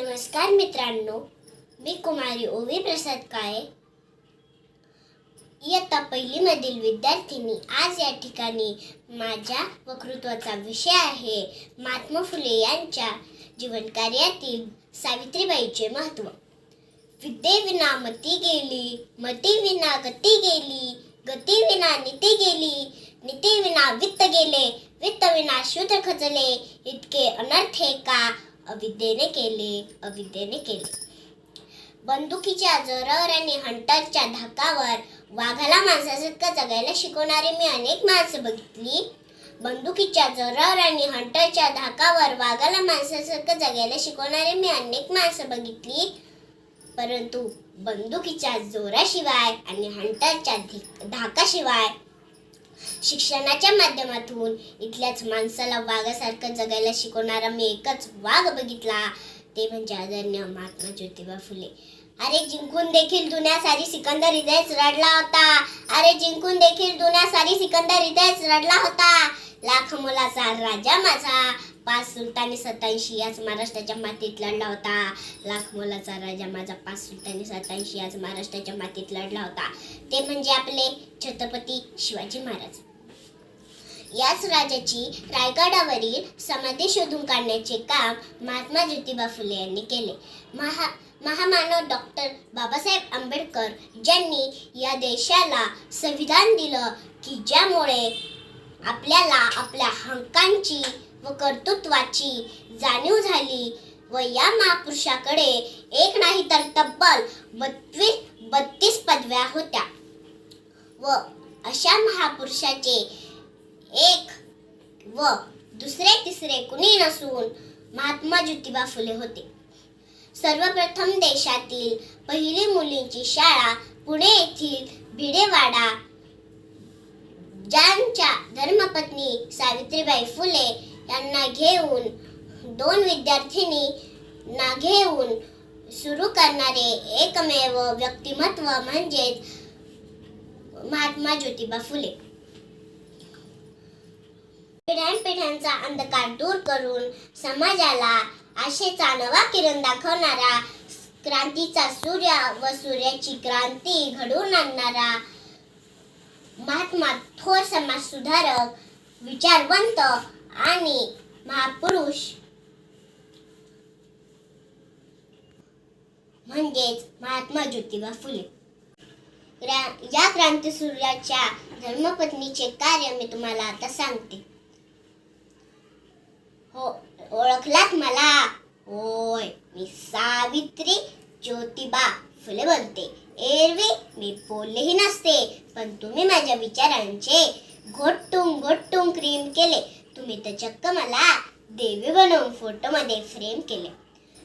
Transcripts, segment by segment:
नमस्कार मित्रांनो मी कुमारी ओवी प्रसाद काळे. इयत्ता पहिलीमधील विद्यार्थिनी आज या ठिकाणी माझ्या वक्तृत्वाचा विषय आहे महात्मा फुले यांच्या जीवनकार्यातील सावित्रीबाईचे महत्त्व. विद्येविना मती गेली मती विना गती गेली गतीविना नीती गेली नीती विना वित्त गेले वित्तविना शूद्र खचले इतके अनर्थ का? अविद्येने केले अविद्येने केले. बंदुकीच्या जोरावर आणि हंटरच्या धाकावर वाघाला माणसासारखं जगायला शिकवणारी मी अनेक माणसं बघितली. बंदुकीच्या जोरावर आणि हंटरच्या धाकावर वाघाला माणसासारखं जगायला शिकवणारे मी अनेक माणसं बघितली. परंतु बंदुकीच्या जोराशिवाय आणि हंटरच्या धाकाशिवाय शिक्षणाच्या माध्यमातून इथल्याच माणसाला वाघासारखं जगायला शिकवणारा मी एकच वाघ बघितला. ते म्हणजे आदरणीय महात्मा ज्योतिबा फुले. अरे जिंकून देखील दुनिया सारी सिकंदर हृदयच रडला होता. अरे जिंकून देखील दुनिया सारी सिकंदर हृदयच रडला होता. लाख मुलाचा राजा माझा. पाच सुलतानी सत्याऐंशी याच महाराष्ट्राच्या मातीत लढला होता. लाख मोलाचा राजा माझा पाच सुलतानी सत्याऐंशी याच महाराष्ट्राच्या मातीत लढला होता. ते म्हणजे आपले छत्रपती शिवाजी महाराज. याच राजाची रायगडावरील समाधी शोधून काढण्याचे काम महात्मा ज्योतिबा फुले यांनी केले. महा महामानव डॉक्टर बाबासाहेब आंबेडकर ज्यांनी या देशाला संविधान दिलं की ज्यामुळे आपल्याला आपल्या हक्कांची व कर्तृत्वाची जाणीव झाली व या महापुरुषाकडे एक नाही तर तब्बल बत्तीस बत्तीस पदव्या होत्या. व अशा महापुरुषाचे एक व दुसरे तिसरे कुणी नसून महात्मा ज्योतिबा फुले होते. सर्वप्रथम देशातील पहिली मुलींची शाळा पुणे येथील भिडेवाडा ज्यांच्या धर्मपत्नी सावित्रीबाई फुले यांना घेऊन दोन विद्यार्थिनी ना घेऊन सुरू करणारे एकमेव व्यक्तिमत्व म्हणजेच महात्मा ज्योतिबा फुले. पिढ्यानपिढ्यांचा अंधकार दूर करून समाजाला आशेचा नवा किरण दाखवणारा क्रांतीचा सूर्य व सूर्याची क्रांती घडवून आणणारा महात्मा थोर समाज सुधारक विचारवंत आणि महापुरुष. म्हणजेच महात्मा ज्योतिबा फुले. या क्रांती सूर्याच्या धर्मपत्नीचे कार्य मी तुम्हाला आता सांगते. हो ओळखलात मला? होय मी सावित्री ज्योतिबा फुले बोलते. एरवी मी बोललेही नसते पण तुम्ही माझ्या विचारांचे घोटून घोटून क्रीम केले. तुम्ही तर चक्क मला देवी बनवून फोटोमध्ये फ्रेम केले.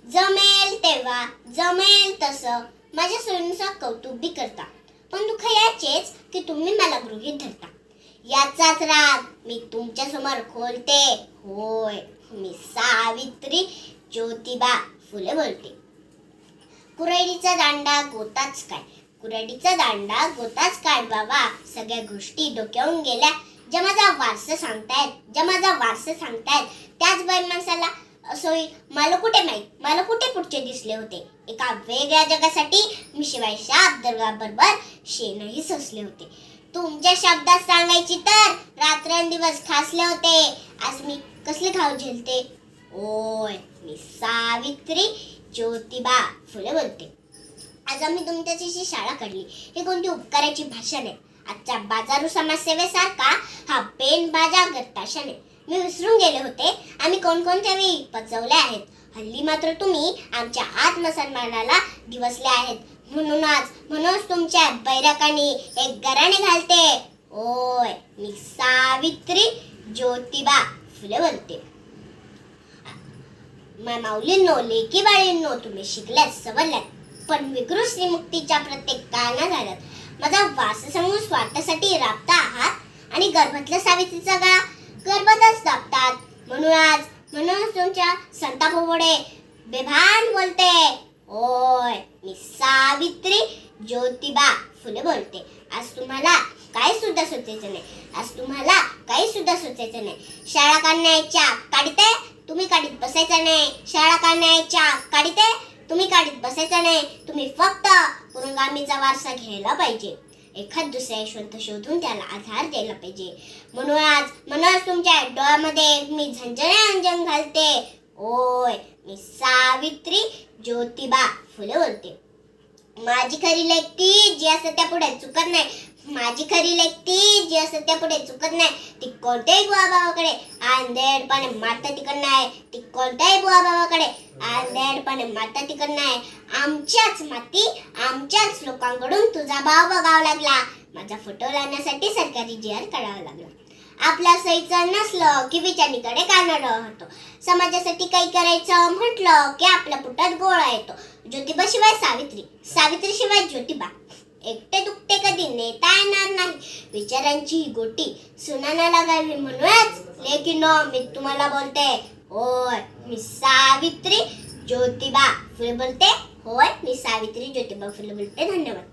जमेल तेव्हा जमेल तसं. माझ्या सोयीनुसार कौतुक बी करता. पण दुःख याचेच की तुम्ही मला गृहीत धरता. याचाच राग मी तुमच्यासमोर खोलते. होय मी सावित्री ज्योतिबा फुले बोलते. कुऱ्हाडीचा दांडा गोताच काय? कुऱ्हाडीचा दांडा गोताच काय बाबा? सगळ्या गोष्टी डोक्यावून गेल्या. जे माझा वारसा सांगतायत जे माझा वारसा सांगतायत. त्याच बाई माणसाला सोयी मला कुठे माहीत? मला कुठे पुढचे दिसले होते? एका वेगळ्या जगासाठी मी शिवाय शाप बरोबर शेणही सोसले होते. तुमच्या शब्दात सांगायची तर रात्रंदिवस खासले होते. आज मी कसले खाऊ झेलते? ओय मी सावित्री ज्योतिबा फुले बोलते. आज आम्ही तुमच्याशी शाळा काढली. हे कोणती उपकाराची भाषा नाही. आजच्या बाजारू समाजसेवेसारखा हा पेन बाजा गत्ताशा मी विसरून गेले होते. आम्ही कोणकोणत्या वेळी पचवले आहेत? हल्ली मात्र तुम्ही आमच्या आत्मसन्मानाला दिवसले आहेत. म्हणूनच म्हणूनच तुमच्या बैरकांनी एक गराणे घालते. ओय मी सावित्री ज्योतिबा फुले बोलते मा- माऊलींनो लेकी बाळींनो तुम्ही शिकल्यात सवरल्यात. पण विकृत श्रीमुक्तीच्या प्रत्येक काळना झाल्यात. माझा वास सांगून स्वार्थासाठी राबता आहात आणि गर्भातल्या सावित्रीचा गळा गर्भातच दाबतात म्हणून आज म्हणून तुमच्या संतापोपुढे बेभान बोलते. ओय मी सावित्री ज्योतिबा फुले बोलते. आज तुम्हाला काही सुद्धा सुचायचं नाही. आज तुम्हाला काही सुद्धा सुचायचं नाही. शाळा काढण्याच्या काढते तुम्ही काढीत बसायचं नाही. शाळा काढण्याच्या काढीते तुम्ही काढीत बसायचं नाही तुम्ही फक्त पुरुंगामीचा वारसा घ्यायला पाहिजे. एखाद दुसरा यशवंत शोधून त्याला आधार द्यायला पाहिजे. म्हणून आज म्हणूनच तुमच्या डोळ्यामध्ये मी झंझणे अंजन घालते. ओय मी सावित्री ज्योतिबा फुले बोलते. माझी खरी लेख ती जी असं त्या पुढे चुकत नाही. माझी खरी लेख ती जी असं त्या पुढे चुकत नाही. ती कोणत्याही बुवा बाबाकडे आंधेडपणे माता तिकड नाही. ती कोणत्याही बुवा बाबाकडे आंधेडपणे माता तिकड नाही. आमच्याच माती आमच्याच लोकांकडून तुझा भाव बघावा लागला. माझा फोटो लावण्यासाठी सरकारी जी आर काढावा लागला. आपल्या सहीचं नसलं की बिचारीकडे कानड होतो समाजासाठी काही करायचं म्हटलं की आपल्या पोटात गोळा येतो. ज्योतिबा शिवाय सावित्री. सावित्री शिवाय ज्योतिबा. एकटे दुखते कधी नेता येणार नाही. विचारांची ही गोटी सुनाना लागावी म्हणूनच लेकिनो मी तुम्हाला बोलते. होय मी सावित्री ज्योतिबा फुले बोलते. होय मी सावित्री ज्योतिबा फुले बोलते. धन्यवाद.